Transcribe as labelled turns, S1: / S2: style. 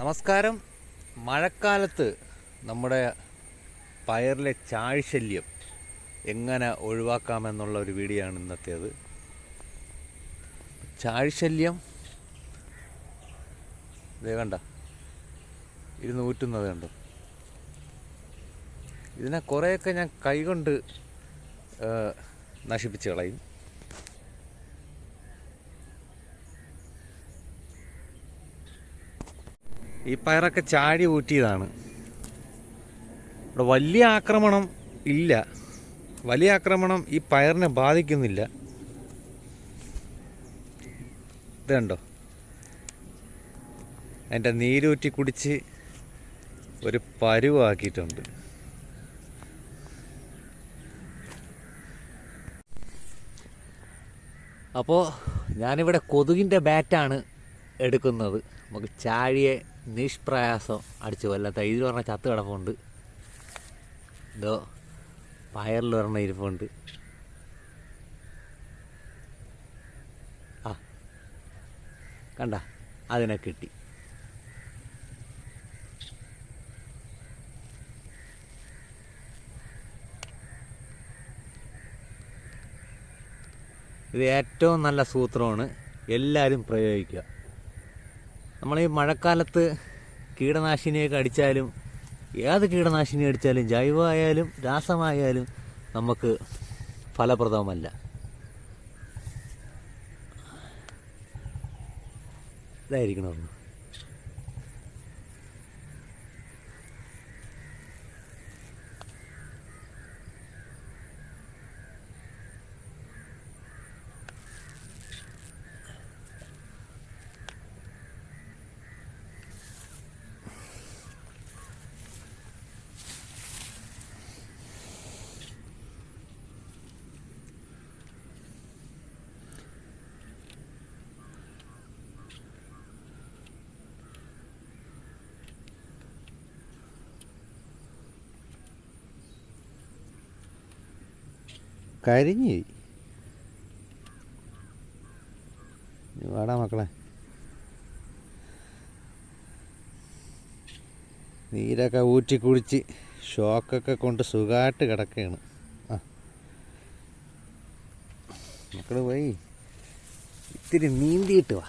S1: നമസ്കാരം. മഴക്കാലത്ത് നമ്മുടെ പയറിലെ ചാഴ്ശല്യം എങ്ങനെ ഒഴിവാക്കാമെന്നുള്ള ഒരു വീഡിയോ ആണ് ഇന്നത്തേത്. ചാഴ്ശല്യം ഇതേ കണ്ട ഇരുന്ന് ഊറ്റുന്നത് കണ്ടോ. ഇതിനെ കുറേയൊക്കെ ഞാൻ കൈകൊണ്ട് നശിപ്പിച്ച് കളയും. ഈ പയറൊക്കെ ചാടി ഊറ്റിയതാണ്. ഇവിടെ വലിയ ആക്രമണം ഇല്ല. വലിയ ആക്രമണം ഈ പയറിനെ ബാധിക്കുന്നില്ല. ഇത് കണ്ടോ? അതിന്റെ നീരൂറ്റി കുടിച്ച് ഒരു പരുവാക്കിയിട്ടുണ്ട്. അപ്പോൾ ഞാനിവിടെ കൊതുകിന്റെ ബാറ്റാണ് എടുക്കുന്നത്. നമുക്ക് ചാഴിയെ നിഷ്പ്രയാസം അടിച്ചു കൊല്ലത്ത ഇതിൽ പറഞ്ഞ ചത്ത് കിടപ്പുണ്ട്. ഇതോ പയറിൽ പറഞ്ഞ ഇരിപ്പുണ്ട്. ആ കണ്ട അതിനെ കിട്ടി. ഇത് ഏറ്റവും നല്ല സൂത്രമാണ് എല്ലാവരും പ്രയോഗിക്കുക. നമ്മൾ ഈ മഴക്കാലത്ത് കീടനാശിനിയൊക്കെ അടിച്ചാലും ഏത് കീടനാശിനി അടിച്ചാലും ജൈവമായാലും രാസമായാലും നമുക്ക് ഫലപ്രദമല്ല. ഇതായിരിക്കണം? കരിഞ്ഞു വേടാ മക്കളെ. നീരൊക്കെ ഊറ്റി കുടിച്ച് ഷോക്കൊക്കെ കൊണ്ട് സുഖമായിട്ട് കിടക്കുകയാണ് ആ. മക്കൾ പോയി. ഇത്തിരി നീന്തിയിട്ട് വാ.